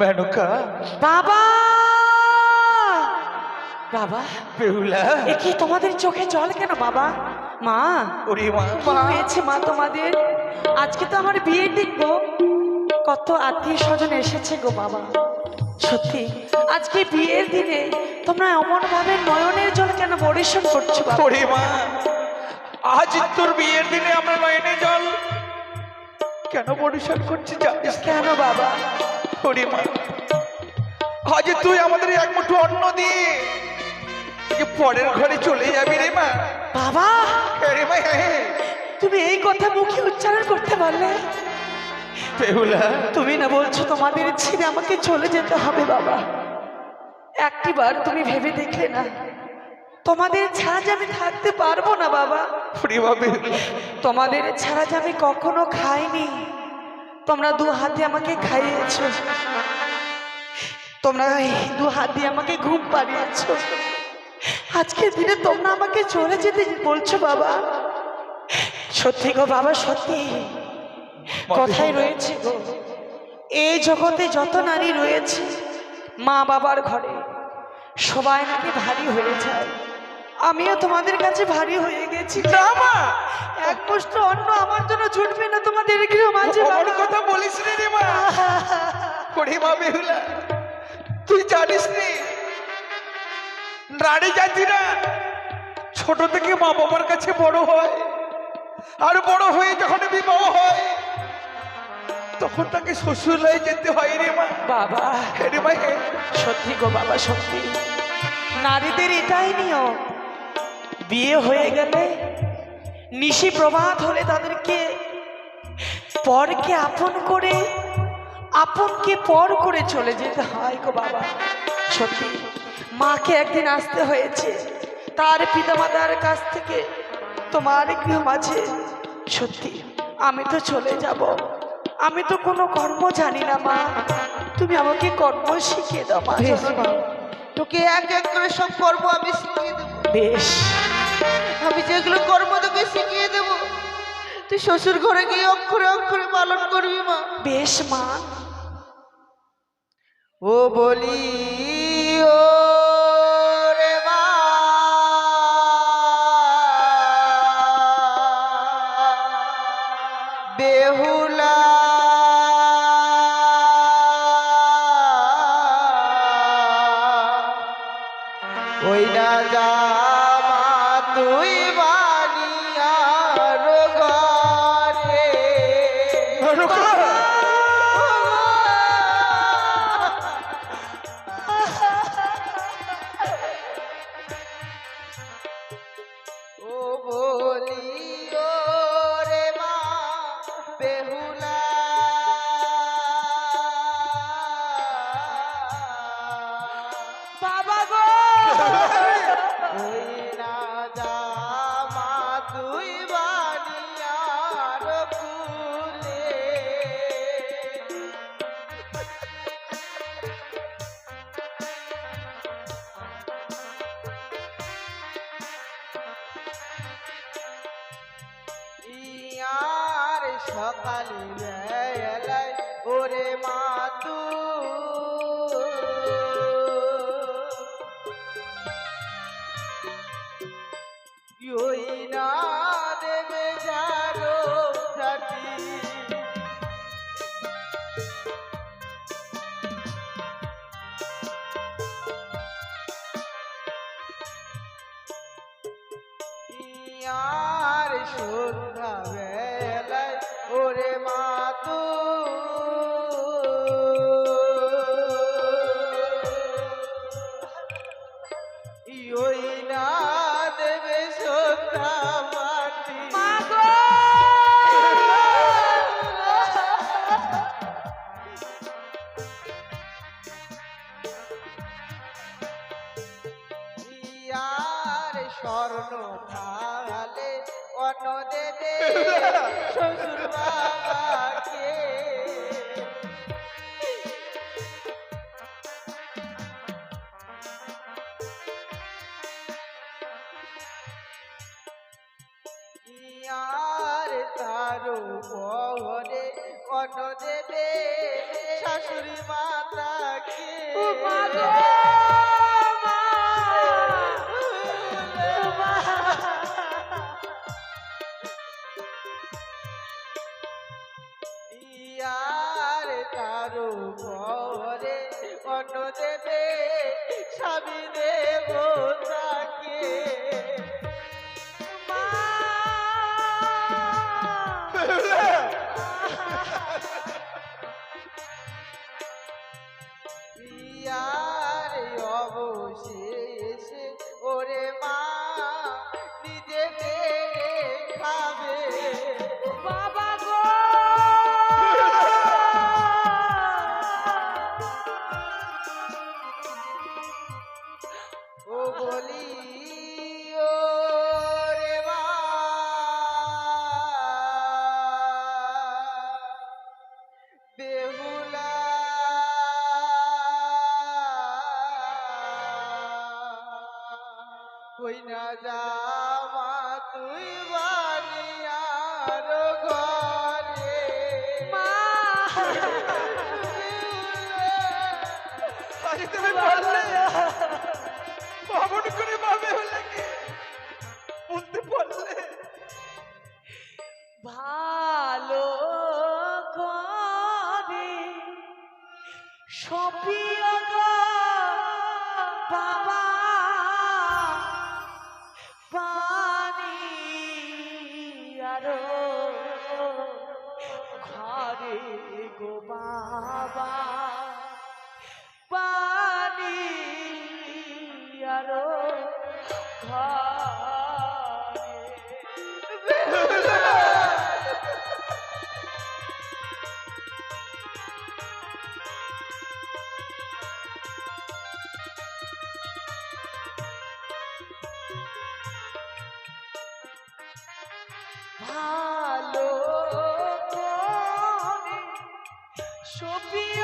মেনকা। বাবা! বাবা বেহুলা। এ কি তোমাদের চোখে জল কেন বাবা? মা ওরে মা। হয়েছে মা তোমাদের? আজকে তো আমার বিয়ে দেখব। কত আত্মীয় স্বজন এসেছে গো বাবা। সত্যি আজকে বিয়ের দিনে তোমরা এমন ভাবে নয়নের জল কেন পরিশন করছ? ওরে মা আজ তোর বিয়ের দিনে আমরা নয়নে জল কেন পরিষ্কার করছি জানিস কেন বাবা? ওরে মা আজ তুই আমাদের এক মুঠো অন্ন দিয়ে পরের ঘরে চলে যাবি রে মা। বাবা! হ্যাঁ রে মা হ্যাঁ। তুমি এই কথা মুখে উচ্চারণ করতে পারলে? বেহুলা। তুমি না বলছো তোমাদের ছেড়ে আমাকে চলে যেতে হবে বাবা। একটিবার তুমি ভেবে দেখলে না। তোমাদের ছাড়া যে আমি থাকতে পারব না বাবা। তোমাদের ছাড়া যে আমি কখনো খাইনি। তোমরা দু হাতে আমাকে খাইয়েছো। তোমরা দু হাত দিয়ে আমাকে ঘুম পাড়িয়েছো। আজকের দিনে তোমরা আমাকে চলে যেতে বলছো বাবা। সত্যি গো বাবা, সত্যি। কথাই রয়েছে গো। এই জগতে যত নারী রয়েছে, মা বাবার ঘরে সবাই নাকি ভারী হয়ে যায়। আমিও তোমাদের কাছে ভারী হয়ে গেছি। মা। এক মুষ্ট অন্ন আমার জন্য জুটবে না তোমাদের গৃহ মাঝে আমার কথা বলিস রে রে মা। ওরে মা বেহুলা তুই জানিস নি? নারী জাতিরা ছোট থেকে মা বাবার কাছে বড় হয় আর বড় হয়ে যখন বিবাহ হয় তখন তাকে শ্বশুরালয়ে যেতে হয় রে মা। বাবা। হ্যাঁ রে মা হ্যাঁ। সত্যি গো বাবা সত্যি। নারীদের এটাই নিয়ম। বিয়ে হয়ে গেলে নিশি প্রভাত হলে তাদেরকে পরকে আপন করে আপনকে পর করে চলে যেতে হয় গো বাবা। সত্যি মাকে একদিন আসতে হয়েছে তার পিতামাতার কাছ থেকে তোমার গৃহ মাঝে। সত্যি আমি তো চলে যাব। আমি তো কোনো কর্ম জানি না মা। তুমি আমাকে কর্ম শিখিয়ে দাও মা। তোকে এক এক করে সব কর্ম আমি শিখিয়ে দেবো। বেশ। আমি যেগুলো কর্ম তোকে শিখিয়ে দেব তুই শ্বশুর ঘরে গিয়ে অক্ষরে অক্ষরে পালন করবি মা। বেশ মা। ও বলি ও ওরে যাওয়া তুই বানিয়ার ঘরে আরে তুমি বললে অমন করে ভাবে হলে কি বলতে পারলে ভালো করে সপিয়া বা ভালো করে সপিয়া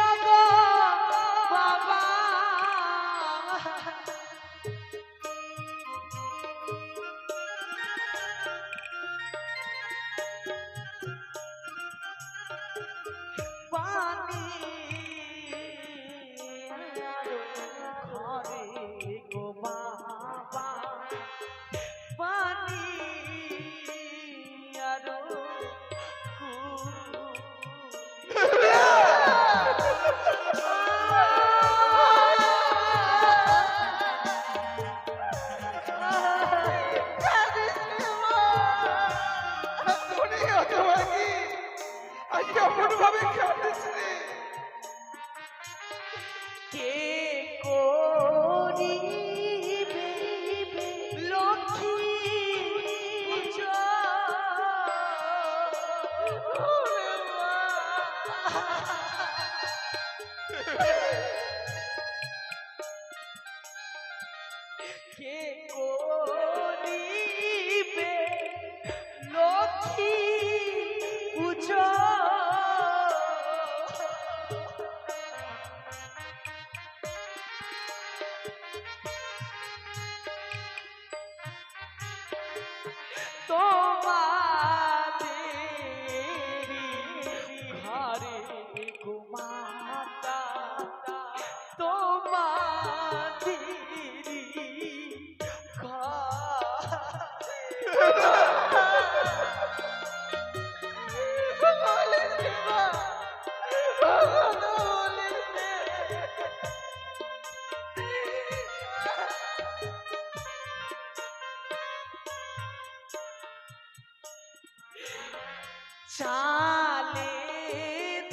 চালে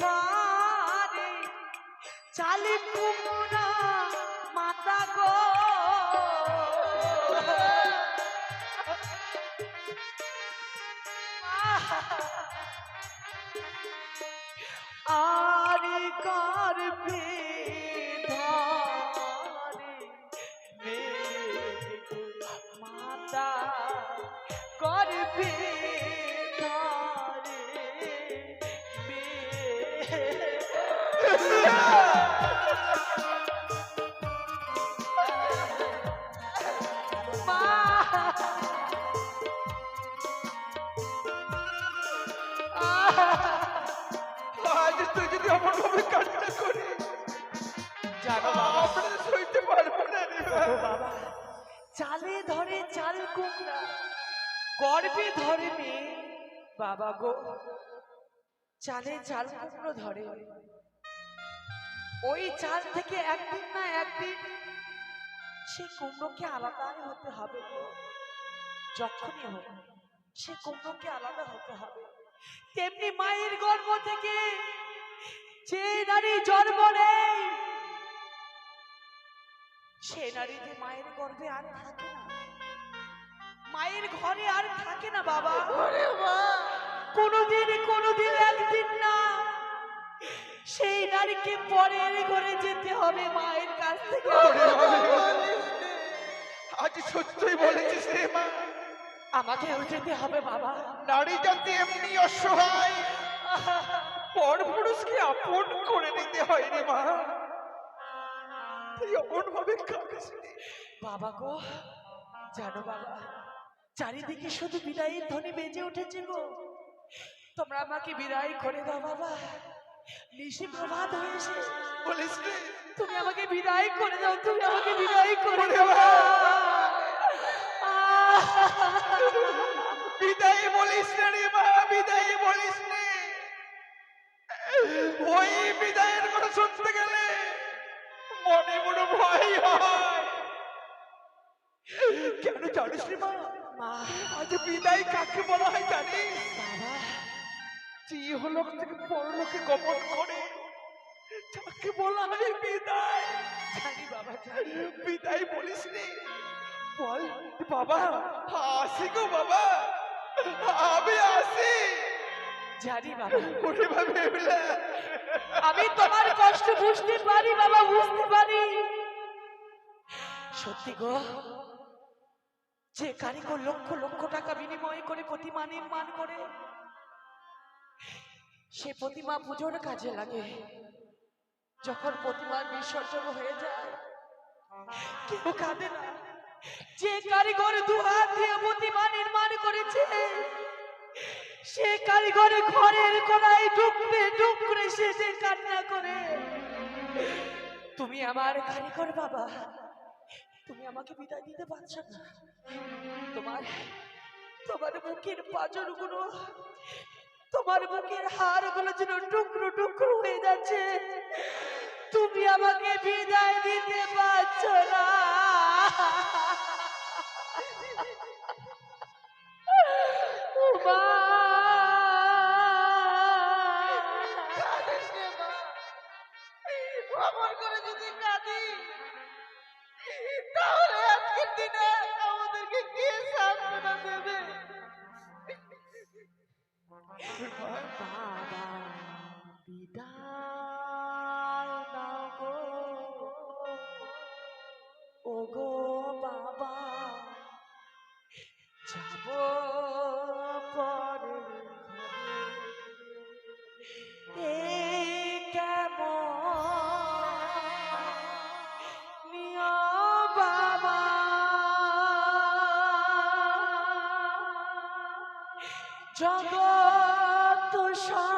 ধরে চালে কুমড়া মাতা গো। আর গর্ভে বাবা গো। চালে চাল কুমড়ো ধরে। ওই চাল থেকে একদিন না একদিন সে কুমড়োকে আলাদাই হতে হবে যখনই হোক, সে কুমড়োকে আলাদা হতে হবে। তেমনি মায়ের গর্ভ থেকে যে নারী জন্ম নেই সে নারী যে মায়ের গর্ভে আর থাকে না। মায়ের ঘরে আর থাকে না বাবা। মা! কোনোদিন কোনোদিন একদিন না। সেই নারীকে পরের ঘরে যেতে হবে মায়ের কাছ থেকে। আজ সত্যই বলেছিস রে মা আমাকেও যেতে হবে বাবা। নারী জাতি এমনি অসহায়। পর পুরুষকে আপন করে নিতে হয় রে মা। তুই অমন ভাবে। বাবা গো জানো বাবা চারিদিকে শুধু বিদায়ের ধ্বনি বেজে উঠেছে গো। তোমরা আমাকে বিদায় করে দাও বাবা। নিশি প্রভাত হয়েছে বলিস রে তুমি আমাকে বিদায় করে দাও তুমি আমাকে বিদায় করে দাও। বিদায় বলিস না রে মা বিদায় বলিস নে। ওই বিদায়ের কথা শুনতে গেলে মনে মনে ভয় হয়। কেন জানিস রে মা। আজ বিদায় কাকে বলা হয় জানিস? বাবা। যে ইহলোক থেকে পরলোকে গমন করে যাকে বলা হয় বিদায়। জানি বাবা জানি। বিদায় বলিস রে বল বাবা আসি গো বাবা। আমি আসি। জানি বাবা। ওরে ভাবে আমি তোমার কষ্ট বুঝতে পারি বাবা বুঝতে পারি। সত্যি গো যে কারিগর লক্ষ লক্ষ টাকা বিনিময় করে প্রতিমা নির্মাণ করে সে প্রতিমা পুজোর কাজে লাগে। যখন প্রতিমার বিসর্জন হয়ে যায়, কেউ কাঁদে না। যে কারিগর দু হাত দিয়ে প্রতিমা নির্মাণ করেছে, সে কারিগর ঘরের কোনায় ডুকরে ডুকরে সে যে কান্না করে, তুমি আমার কারিগর বাবা, তুমি আমাকে বিদায় দিতে পারছ না। তোমার তোমার মুখের পাঁজরগুলো তোমার বুকের হাড়গুলো যেন টুকরো টুকরো হয়ে যাচ্ছে। তুমি আমাকে বিদায় দিতে পারছ না। মা কাঁদিস রে মা। অমর করে যদি কাঁদি তাহলে আজকের দিনে বাবা বিদায় দাও গো ও গো বাবা যাব জগত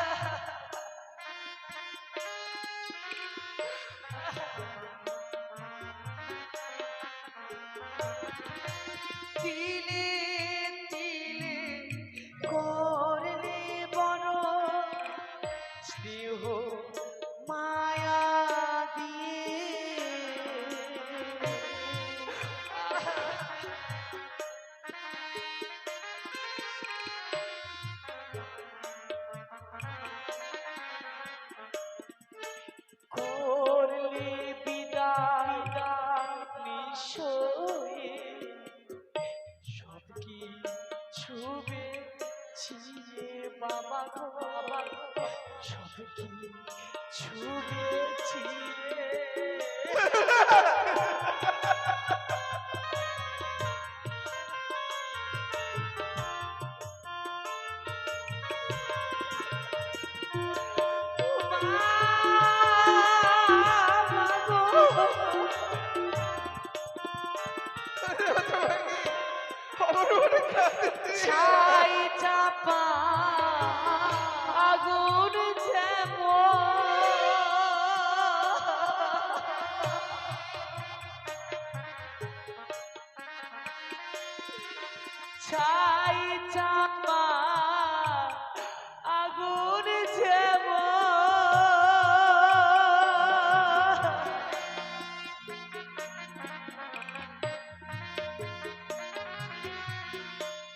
ছুঁয়েছি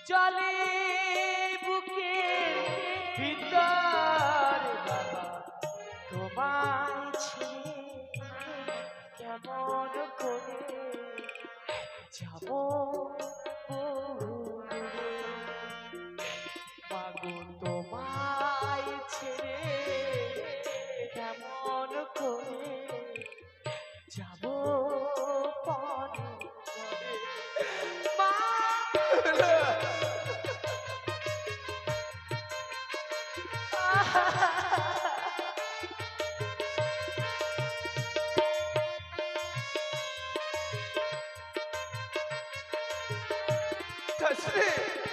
চলে বুকে ভিতর ছেড়ে কেমন করে যাব? বিদায়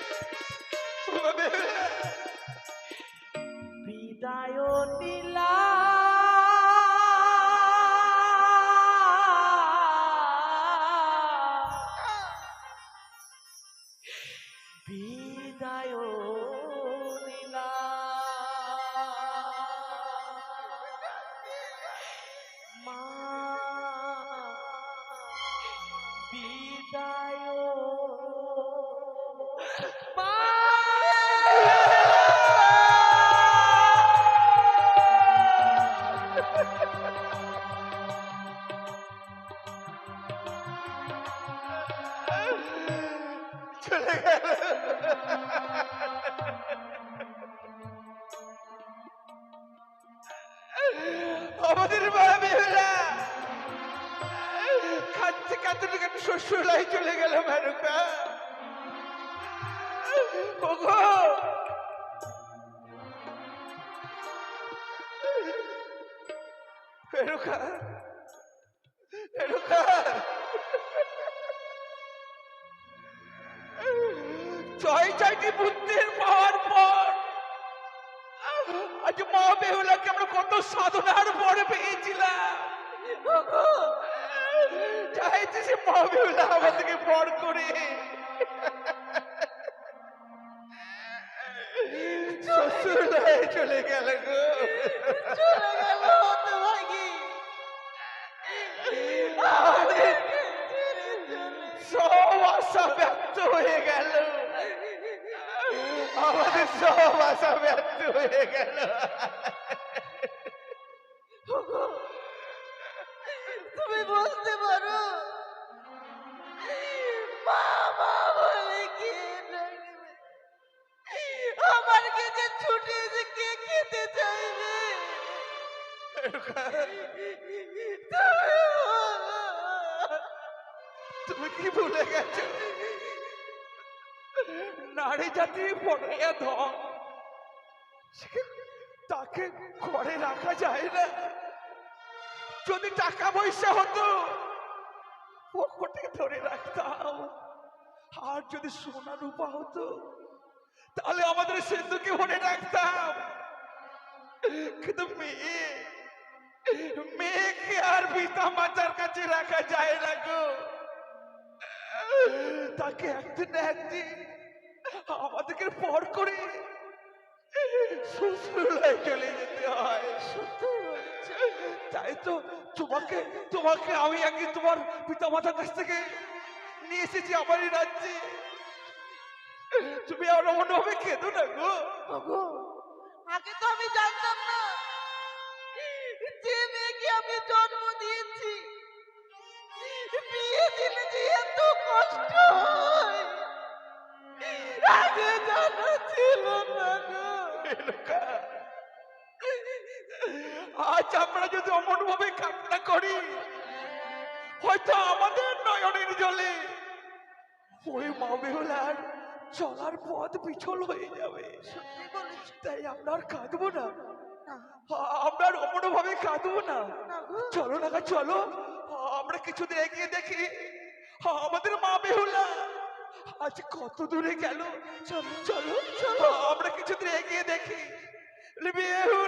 ছয় ছয়টি বুদ্ধির পাওয়ার পর। আজ মা বেহুলাকে আমরা কত সাধনার পর পেয়েছিলাম। চাইছি সে মা বেহুলা আমাদেরকে পর করে। শ্বশুরায় চলে গেল গো। চলে গেল হতভাগী আমাদের সব আশা ব্যর্থ হয়ে গেল। আমাদের সব আশা ব্যর্থ হয়ে গেল তুমি বলতে পারো মা বলে কে? আমার কাছে ছুটে এসে কে খেতে চাইবে। তুমি কি ভুলে গেছো নারী জাতি পড়াইয়া ধন। তাকে ঘরে রাখা যায় না। যদি টাকা পয়সা হতো, পকেটে ধরে রাখতাম। আর যদি সোনা রূপা হতো, তাহলে আমাদের সিন্ধুকে ভরে রাখতাম। কিন্তু মেয়ে, মেয়েকে আর পিতা মাতার কাছে রাখা যায় না গো। তাকে একদিন একদিন আমাদেরকে পর করে শ্বশুরায় চলে যেতে হয়। তাই তো তোমাকে তোমাকে আমি আগে তোমার পিতা মাতার কাছ থেকে নিয়ে এসেছি আমার এই রাজ্যে। তুমি আর মনে কেঁদো না গো। আগে তো আমি জানতাম না যে মেয়েকে আমি জন্ম দিয়েছি। বিয়ে দিলে যে এত কষ্ট। আগে জানা ছিল না আজ আমরা যদি অমন ভাবে কান্না করি হয়তো আমাদের নয়নের জলে ওই মা বেহুলার চলার পথ পিছল হয়ে যাবে। তাই আমরা আর কাঁদবো না। আমরা আর অমন ভাবে কাঁদবো না। চলো না চলো। আমরা কিছুদিন এগিয়ে দেখি আমাদের মা বেহুলা আজ কত দূরে গেল? চলো চলো চলো। আমরা কিছুদিন এগিয়ে দেখি। বেহু